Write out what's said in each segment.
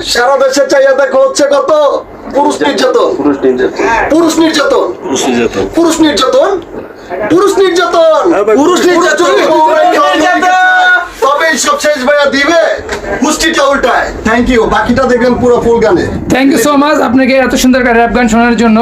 সারা দেশে চাইয়া দেখো হচ্ছে কত? পুরুষ নির্যাতন। পুরুষ নির্যাতন। পুরুষ নির্যাতন। পুরুষ নির্যাতন। পুরুষ নির্যাতন? পুরুষ নির্যাতন পুরুষ নির্যাতন তবে সব শেষ ভাইয়া দিবে মুষ্টিটা উল্টায়। থ্যাংক ইউ বাকিটা দেখবেন পুরো ফুল গানে। থ্যাংক ইউ সো মাচ আপনাকে এত সুন্দর একটা র্যাপ গান শোনার জন্য।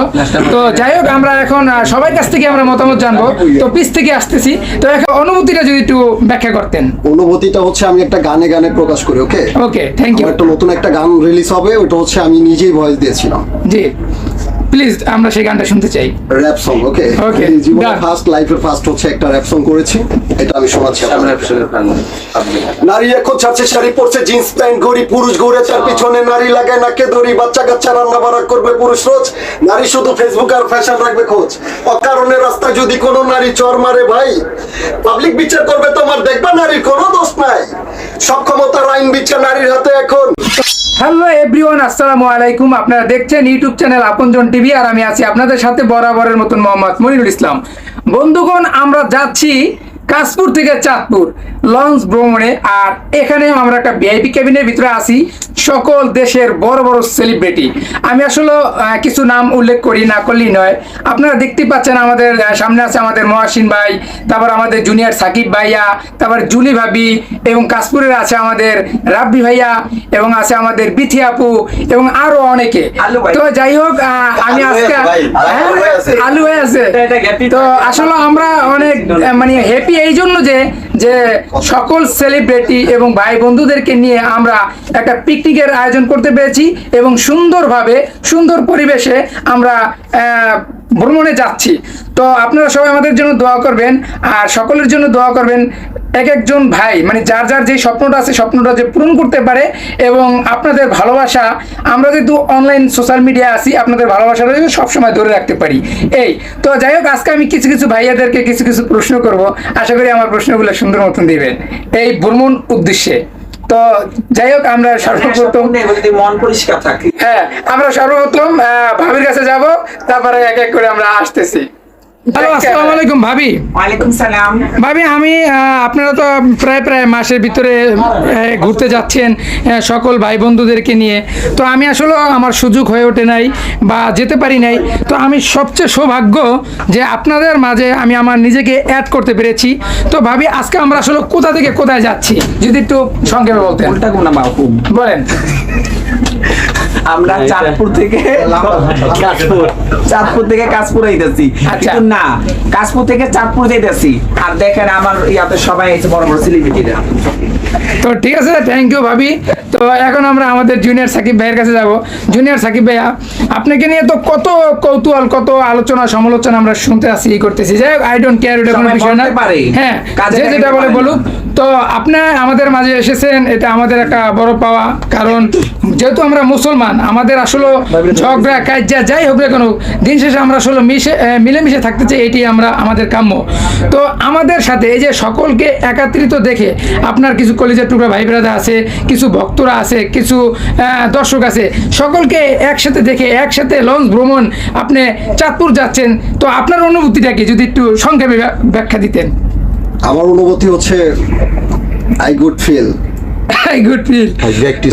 তো যাই হোক আমরা এখন সবার কাছ থেকে আমরা মতামত জানব। তো পিস থেকে আসতেছি। তো এখন অনুভূতিটা যদি একটু ব্যাখ্যা করতেন। অনুভূতিটা হচ্ছে আমি একটা গানে গানে প্রকাশ করি ওকে ওকে থ্যাংক ইউ একটা নতুন একটা গান রিলিজ হবে ওটা হচ্ছে আমি নিজেই ভয়েস দিয়েছিলাম। জি। প্লিজ আমরা সেই গানটা শুনতে চাই। র্যাপ সং ওকে Okay, জীবনে ফার্স্ট লাইফের ফার্স্ট হচ্ছে একটা র্যাপ সং করেছি এটা আমি শোনাচ্ছি আমরা আপনাদের। অ্যাপসের গান। আপনি নারী এখন ছাড়ছে শাড়ি পরছে জিন্স প্যান্ট গড়ি পুরুষ ঘুরে তার পিছনে নারী লাগায় নাকে দড়ি বাচ্চা কাচ্চা রান্না বাড়া করবে পুরুষ রোজ। নারী শুধু ফেসবুক আর ফ্যাশন রাখবে খোঁজ। অকারণে রাস্তায় যদি কোনো নারী চর মারে ভাই পাবলিক বিচার করবে তোমার দেখবা নারীর কোনো দোষ নাই। সব ক্ষমতার আইন বিচার নারীর হাতে এখন। হ্যালো এভরিওয়ান, আসসালামু আলাইকুম। আপনারা দেখছেন ইউটিউব চ্যানেল আপনজন টিভি আর আমি আছি আপনাদের সাথে বরাবরের মতন মোহাম্মদ মনিরুল ইসলাম। বন্ধুগণ, আমরা যাচ্ছি কাশপুর থেকে চাঁদপুর লঞ্চ ভ্রমণে। আর এখানে আমরা একটা ভিআইপি ক্যাবিনের ভিতরে আছি। সকল দেশের বড় বড় সেলিব্রিটি আমি আসলে কিছু নাম উল্লেখ করি না করলেই নয়। আপনারা দেখতে পাচ্ছেন আমাদের সামনে আছে আমাদের মহাসিন ভাই তারপর আমাদের জুনিয়র সাকিব ভাইয়া তারপর জুলি ভাবি এবং কাশপুরের আছে আমাদের রাব্বি ভাইয়া এবং আছে আমাদের বিথি আপু এবং আরও অনেকে। আলু ভাই। তো যাই হোক আমি আজকে হ্যাঁ, আলু ভাই। হয়ে আছে। তো আসলে আমরা অনেক মানে হ্যাপি এই জন্য যে যে সকল সেলিব্রিটি এবং ভাই বন্ধুদেরকে নিয়ে আমরা একটা পিকনিকের আয়োজন করতে পেরেছি এবং সুন্দরভাবে, সুন্দর পরিবেশে আমরা ভ্রমণে যাচ্ছি। তো আপনারা সবাই আমাদের জন্য দোয়া করবেন আর সকলের জন্য দোয়া করবেন। এক একজন ভাই মানে যার যার যে স্বপ্নটা আছে স্বপ্নটা যে পূরণ করতে পারে এবং আপনাদের ভালোবাসা আমরা যেহেতু অনলাইন সোশ্যাল মিডিয়া আছি আপনাদের ভালোবাসাটা সবসময় ধরে রাখতে পারি। এই তো যাই হোক আজকে আমি কিছু কিছু ভাইয়াদেরকে কিছু কিছু প্রশ্ন করব। আশা করি আমার প্রশ্নগুলো সুন্দর মতন দিবেন। এই ভ্রমণ উদ্দেশ্যে। তো যাই হোক আমরা সর্বপ্রথম মন পরিষ্কার থাকে। হ্যাঁ আমরা সর্বপ্রথম ভাবির কাছে যাব তারপরে এক এক করে আমরা আসতেছি। হ্যালো আসসালামু আলাইকুম ভাবি। ওয়ালাইকুম সালাম। ভাবি আমি আপনারা তো প্রায় প্রায় মাসের ভিতরে ঘুরতে যাচ্ছেন সকল ভাই বন্ধুদেরকে নিয়ে। তো আমি আসলে আমার সুযোগ হয়ে ওঠে নাই বা যেতে পারি নাই। তো আমি সবচেয়ে সৌভাগ্য যে আপনাদের মাঝে আমি আমার নিজেকে অ্যাড করতে পেরেছি। তো ভাবি আজকে আমরা আসলে কোথা থেকে কোথায় যাচ্ছি? যদি একটু সংক্ষেপে বলতেন। বাপু বলেন। আমরা চাঁদপুর থেকে কাশপুর। চাঁদপুর থেকে কাশপুর আইতেছি। আচ্ছা। কিন্তু না কাশপুর থেকে চাঁদপুর যাইতেছি। আর দেখেন আমার ইয়াতে সবাই আছে বড় বড় সেলিব্রিটিরা তো ঠিক আছে থ্যাংক ইউ ভাবি। তো এখন আমরা আমাদের জুনিয়র সাকিব ভাইয়ের কাছে যাব। জুনিয়র সাকিব ভাইয়া আপনাকে নিয়ে তো কত কৌতূহল কত আলোচনা সমালোচনা আমরা শুনতে আসি ই করতেছি। যাই হোক আই ডোন্ট কেয়ার এটা কোনো বিষয় না। হ্যাঁ কাজে যেটা বলে বলুক। তো আপনি আমাদের মাঝে এসেছেন এটা আমাদের একটা বড় পাওয়া। কারণ যেহেতু আমরা মুসলমান আমাদের আসলে ঝগড়া কাজ্যা যাই হোক না কেন দিন শেষে আমরা আসলে মিশে মিলেমিশে থাকতে চাই এটি আমরা আমাদের কাম্য। তো আমাদের সাথে এই যে সকলকে একাত্রিত দেখে আপনার কিছু কলেজের টুকরা ভাই ব্রাদা আছে কিছু ভক্তরা আছে কিছু আহ, দর্শক আছে সকলকে একসাথে দেখে একসাথে লঞ্চ ভ্রমণ আপনি চাঁদপুর যাচ্ছেন তো আপনার অনুভূতিটা কি? যদি একটু সংক্ষেপে ব্যাখ্যা দিতেন। আমার অনুভূতি হচ্ছে I good feel good feel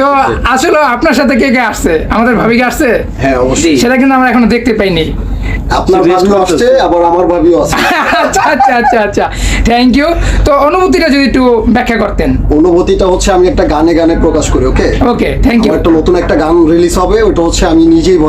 তো আসলে আপনার সাথে কে কে আসছে? আমাদের ভাবি আসছে? হ্যাঁ অবশ্যই। সেটা কিন্তু আমরা এখনও দেখতে পাইনি। আপনার ভাবিও আসছে আবার আমার ভাবিও আছে আচ্ছা আচ্ছা আচ্ছা আচ্ছা। থ্যাংক ইউ তো অনুভূতিটা যদি একটু ব্যাখ্যা করতেন। অনুভূতিটা হচ্ছে আমি একটা গানে গানে প্রকাশ করি ওকে ওকে থ্যাংক ইউ একটা নতুন একটা গান রিলিজ হবে ওটা হচ্ছে আমি নিজেই